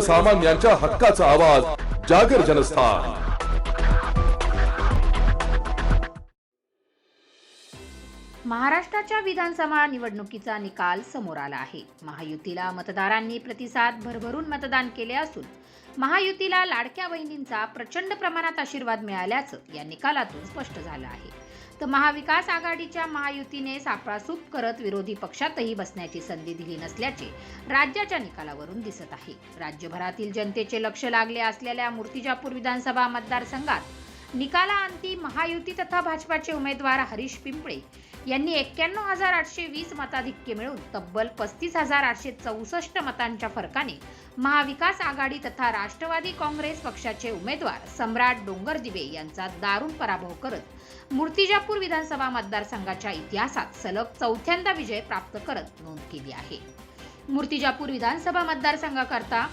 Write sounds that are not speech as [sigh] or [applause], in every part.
सर्वसामान्यांच्या हक्काचा आवाज जागर जनस्थान. महाराष्ट्राच्या विधानसभा निवडणुकीचा निकाल समोर आला आहे. महायुतीला मतदारांनी प्रतिसाद भरभरून मतदान केले असून महायुतीला लाडक्या बहिणींचा प्रचंड प्रमाणात आशीर्वाद मिळाल्याचं या निकालातून स्पष्ट झालं आहे. तर महाविकास आघाडीच्या महायुतीने सापळासूप करत विरोधी पक्षातही बसण्याची संधी दिली नसल्याचे राज्याच्या निकालावरून दिसत आहे. राज्यभरातील जनतेचे लक्ष लागले असलेल्या मूर्तिजापूर विधानसभा मतदारसंघात निकालाअंती महायुती तथा भाजपाचे उमेदवार हरीश पिंपळे यांनी एक्क्याण्णव हजार आठशे वीस मताधिक्य मिळून तब्बल पस्तीस हजार आठशे चौसष्ट मतांच्या फरकाने महाविकास आघाडी तथा राष्ट्रवादी काँग्रेस पक्षाचे उमेदवार सम्राट डोंगर दिवे यांचा दारुण पराभव करत मूर्तिजापूर विधानसभा मतदारसंघाच्या इतिहासात सलग चौथ्यांदा विजय प्राप्त करत नोंद केली आहे. मूर्तिजापूर विधानसभा मतदारसंघाकरता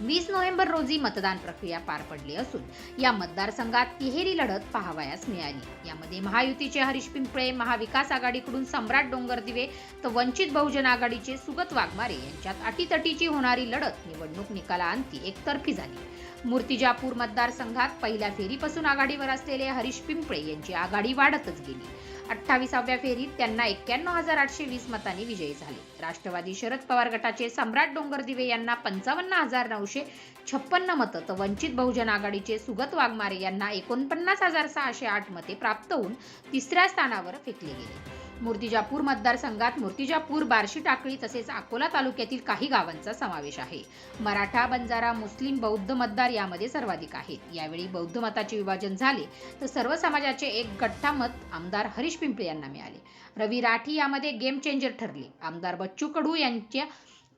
वीस नोव्हेंबर रोजी मतदान प्रक्रिया पार पडली असून या मतदारसंघात तिहेरी लढत पाहावयास मिळाली. यामध्ये महायुतीचे हरीश पिंपळे महाविकास आघाडीकडून सम्राट डोंगरदिवे तर वंचित बहुजन आघाडीचे सुगत वाघमारे यांच्यात अटीतटीची होणारी लढत निवडणूक निकालाअंती एकतर्फी झाली. मूर्तिजापूर मतदारसंघात पहिल्या फेरीपासून आघाडीवर असलेले हरीश पिंपळे यांची आघाडी वाढतच गेली. अठ्ठावीसाव्या फेरीत त्यांना एक्क्याण्णव हजार आठशे वीस मतांनी विजयी झाले. राष्ट्रवादी शरद पवार गटाचे सम्राट डोंगरदिवे यांना पंचावन्न हजार नऊशे छप्पन्न मतं तर वंचित बहुजन आघाडीचे सुगत वाघमारे यांना एकोणपन्नास हजार सहाशे आठ मते प्राप्त होऊन तिसऱ्या स्थानावर फेकले गेले. मूर्तिजापूर मतदारसंघात मूर्तिजापूर बार्शी टाकळी तसेच अकोला तालुक्यातील काही गावांचा समावेश आहे. मराठा बंजारा मुस्लिम बौद्ध मतदार यामध्ये सर्वाधिक आहेत. यावेळी बौद्ध मताचे विभाजन झाले तर सर्व समाजाचे एक गठ्ठा मत आमदार हरीश पिंपळे यांना मिळाले. रवी राठी यामध्ये गेम चेंजर ठरले. आमदार बच्चू कडू यांच्या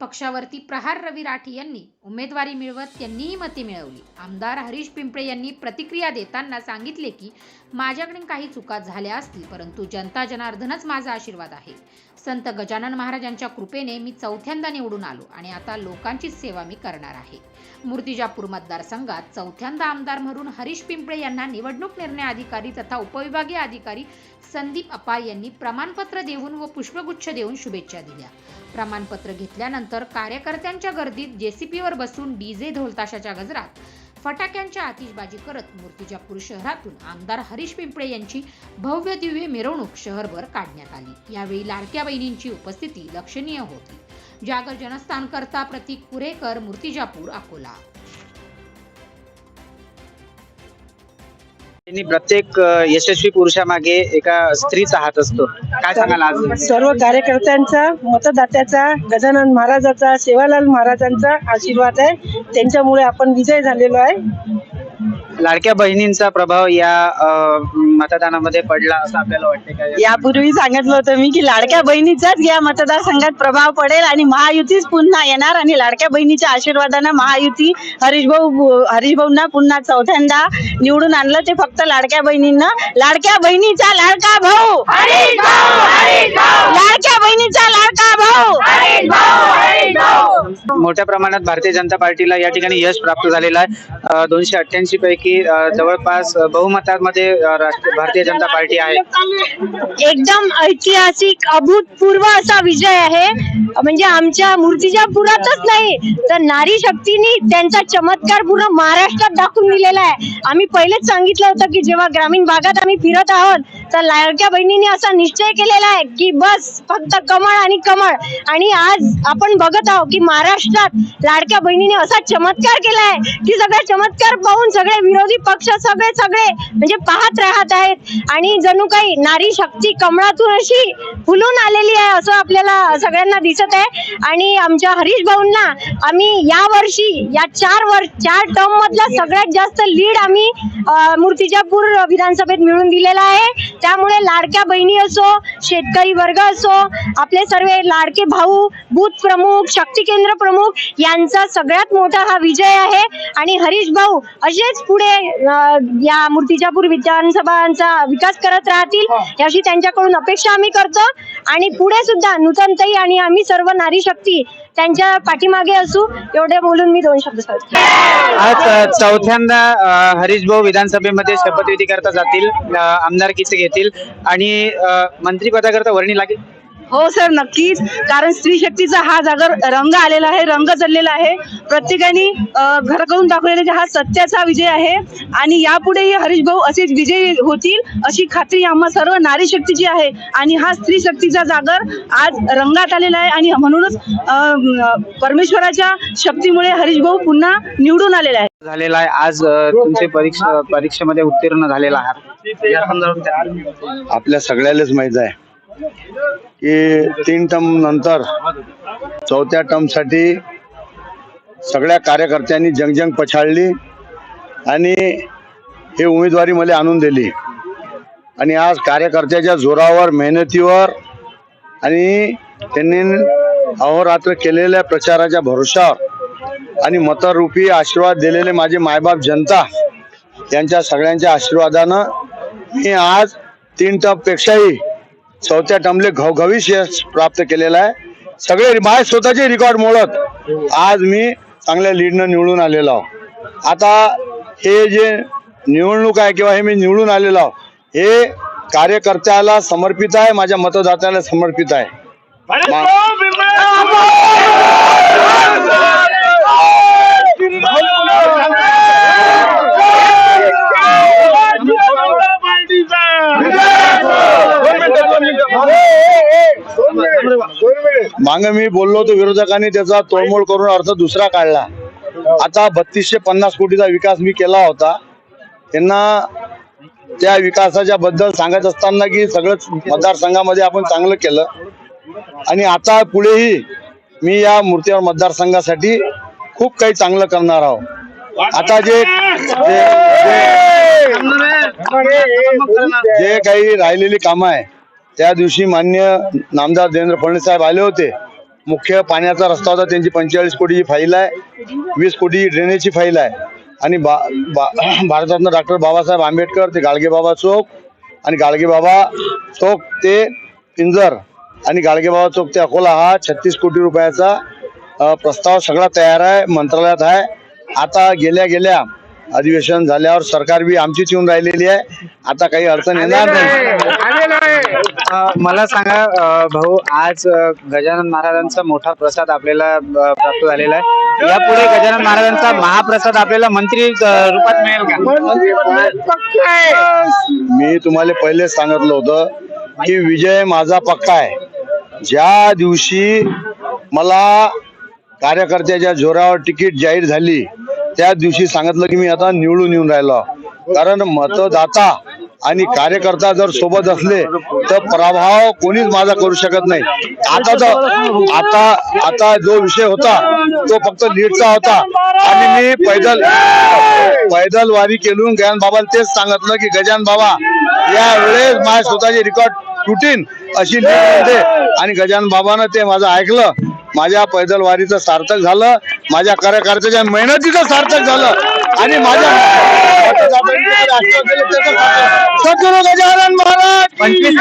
पक्षावरती प्रहार रवी राठी यांनी उमेदवारी मिळवत त्यांनीही मते मिळवली. आमदार हरीश पिंपळे यांनी प्रतिक्रिया देताना सांगितले की माझ्याकडून काही चुका झाल्या असतील परंतु जनता जनार्दनच माझा आशीर्वाद आहे. संत गजानन महाराजांच्या कृपेने मी चौथ्यांदा निवडून आलो आणि आता लोकांची सेवा मी करणार आहे. मूर्तिजापूर मतदारसंघात चौथ्यांदा आमदार म्हणून हरीश पिंपळे यांना निवडणूक निर्णय अधिकारी तथा उपविभागीय अधिकारी संदीप अपार यांनी प्रमाणपत्र देऊन व पुष्पगुच्छ देऊन शुभेच्छा दिल्या. प्रमाणपत्र घेतल्यानंतर कार्यकर्त्यांच्या गर्दीत जेसीपीवर बसून डीजे ढोलताशाच्या गजरात फटाक्यांच्या आतिषबाजी करत मूर्तिजापूर शहरातून आमदार हरीश पिंपळे यांची भव्य दिव्य मिरवणूक शहरभर काढण्यात आली. यावेळी लाडक्या बहिणींची उपस्थिती लक्षणीय होती. जागर जनस्थानकर्ता प्रतीक कुरेकर मूर्तिजापूर अकोला आणि प्रत्येक यशस्वी पुरुषामागे एका स्त्रीचा हात असतो. काय सांगाल आज? सर्व कार्यकर्त्यांचा मतदात्याचा गजानन महाराजाचा सेवालाल महाराजांचा आशीर्वाद आहे. त्यांच्यामुळे आपण विजय झालेलो आहे. लाडक्या बहिणींचा प्रभाव या मतदानामध्ये पडला असं आपल्याला वाटते काय यापूर्वी सांगितलं होतं मी की लाडक्या बहिणीचाच या मतदारसंघात प्रभाव पडेल आणि महायुतीच पुन्हा येणार आणि लाडक्या बहिणीच्या आशीर्वादानं महायुती हरीशभाऊ हरीशभाऊंना पुन्हा चौथ्यांदा निवडून आणलं. ते फक्त लाडक्या बहिणींना लाडक्या बहिणीचा लाडका भाऊ लाडक्या बहिणीचा लाडका भाऊ मोठ्या प्रमाणात भारतीय जनता पार्टीला या ठिकाणी यश प्राप्त झालेलं आहे. दोनशे अठ्ठ्याऐंशी पैकी जवळपास बहुमतामध्ये भारतीय जनता पार्टी आहे. एकदम ऐतिहासिक अभूतपूर्व असा विजय आहे. म्हणजे आमच्या मूर्तिजापुरातच नाही तर नारी शक्तीने त्यांचा चमत्कार पूर्ण महाराष्ट्रात दाखवून दिलेला आहे. आम्ही पहिलेच सांगितलं होतं की जेव्हा ग्रामीण भागात आम्ही फिरत आहोत तर लाडक्या बहिणीने असा निश्चय केलेला आहे की बस फक्त कमळ आणि कमळ. आणि आज आपण बघत आहोत की महाराष्ट्रात लाडक्या बहिणीने असा चमत्कार केला आहे की सगळा चमत्कार पाहून सगळे विरोधी पक्ष सगळे सगळे म्हणजे पाहत राहत आहेत. आणि जणू काही नारी शक्ती कमळातून अशी फुलून आलेली आहे असं आपल्याला सगळ्यांना दिसत आहे. आणि आमच्या हरीश भाऊंना आम्ही या वर्षी या चार वर्ष चार टर्म मधला सगळ्यात जास्त लीड आम्ही मूर्तिजापूर विधानसभेत मिळून दिलेला आहे. त्यामुळे लाडक्या बहिणी असो शेतकरी वर्ग असो आपले सर्व लाडके भाऊ बूथ प्रमुख शक्ती केंद्र प्रमुख यांचा सगळ्यात मोठा हा विजय आहे. आणि हरीश भाऊ असेच पुढे या मूर्तिजापूर विधानसभांचा विकास करत राहतील याची त्यांच्याकडून अपेक्षा आम्ही करतो. आणि पुढे सुद्धा नूतनताई आणि आम्ही सर्व नारी शक्ती त्यांच्या पाठीमागे असू एवढे बोलून मी दोन शब्द आज चौथ्यांदा अ, हरीश भाऊ विधानसभेमध्ये शपथविधी करता जातील आमदारकीचे घेतील? आणि अ, मंत्रिपदाकरता वर्णी लागेल? हो सर नक्कीच. कारण स्त्री शक्तीचा हा जागर रंग आलेला आहे रंग चढलेला आहे. प्रत्येकाने घर करून दाखवलेला की हा सत्याचा विजय आहे. आणि यापुढेही हरीश भाऊ असेच विजयी होतील अशी खात्री आम्हा सर्व नारी शक्तीची आहे. आणि हा स्त्री शक्तीचा जागर आज रंगात आलेला आहे. आणि म्हणूनच परमेश्वराच्या शक्तीमुळे हरीश भाऊ पुन्हा निवडून आलेला आहे. झालेला आहे. आज तुमचे परीक्षा परीक्षेमध्ये उत्तीर्ण झालेला आहात? आपल्या सगळ्यालाच माहीत आहे. की तीन टर्म नंतर चौथ्या टर्मसाठी सगळ्या कार्यकर्त्यांनी जंगजंग पछाडली आणि हे उमेदवारी मला आणून दिली. आणि आज कार्यकर्त्याच्या जोरावर मेहनतीवर आणि त्यांनी अहोरात्र केलेल्या प्रचाराच्या भरोशावर आणि मतरूपी आशीर्वाद दिलेले माझे मायबाप जनता यांच्या सगळ्यांच्या आशीर्वादानं मी आज तीन टपपेक्षाही चौथ्या टर्मले घवघवीत यश प्राप्त केलेलं आहे. सगळे माझे स्वतःचे रेकॉर्ड मोडत आज मी चांगल्या लीडनं निवडून आलेलो आहो. आता हे जे निवडणूक आहे किंवा हे मी निवडून आलेलो आहो हे कार्यकर्त्याला समर्पित आहे माझ्या मतदात्याला समर्पित आहे. मा- मांग मी बोललो होतो विरोधकांनी त्याचा तोडमोड करून अर्थ दुसरा काढला. आता बत्तीसशे पन्नास कोटीचा विकास मी केला होता. त्यांना त्या विकासाच्या बद्दल सांगत असताना की सगळंच मतदारसंघामध्ये आपण चांगलं केलं. आणि आता पुढेही मी या मूर्तीवर मतदारसंघासाठी खूप काही चांगलं करणार आहोत. आता जे जे- जे काही राहिलेली कामं आहे त्या दिवशी मान्य नामदार देवेंद्र फडणवीस साहेब आले होते. मुख्य पाण्याचा रस्ता होता त्यांची पंचेचाळीस कोटीची फाईल आहे वीस कोटी ड्रेनेजची फाईल आहे. आणि बा, बा, [clears throat] भारतरत्न डॉक्टर बाबासाहेब आंबेडकर ते गाडगे बाबा चौक आणि गाडगे बाबा चौक ते पिंजर आणि गाडगे बाबा चौक ते अकोला हा छत्तीस कोटी रुपयाचा प्रस्ताव सगळा तयार आहे मंत्रालयात आहे. आता गेल्या गेल्या अधिवेशन झाल्यावर सरकार बी आमचीच येऊन राहिलेली आहे. आता काही अडचण येणार नाही. मला सांगा अ, भाऊ आज अ, गजानन महाराजांचा मोठा प्रसाद आपल्याला अ, प्राप्त झालेला आहे. यापुढे गजानन महाराजांचा महाप्रसाद आपल्याला मंत्री अ, रूपात मिळेल का? मी तुम्हाला पहिले सांगितलं होतं की विजय माझा पक्का आहे. ज्या दिवशी मला कार्यकर्त्याच्या जोरावर तिकीट जाहीर झाली त्या दिवशी सांगितलं की मी आता निवडून येऊन राहिलो. कारण मतदाता आणि कार्यकर्ता जर सोबत असले तर प्रभाव कोणीच माझा करू शकत नाही. आता तर आता आता जो विषय होता तो फक्त लीडचा होता. आणि मी पैदल पैदल वारी केलून गजान बाबाला तेच सांगितलं की गजान बाबा या वेळेस माझ्या स्वतःचे रेकॉर्ड तुटीन अशी होते. आणि गजान बाबानं ते माझं ऐकलं. माझ्या पैदल वारीचं सार्थक झालं. माझ्या कार्यकर्त्याच्या मेहनतीचं सार्थक झालं. आणि माझ्या. सद्गुरू गजानन महाराज पंचवीस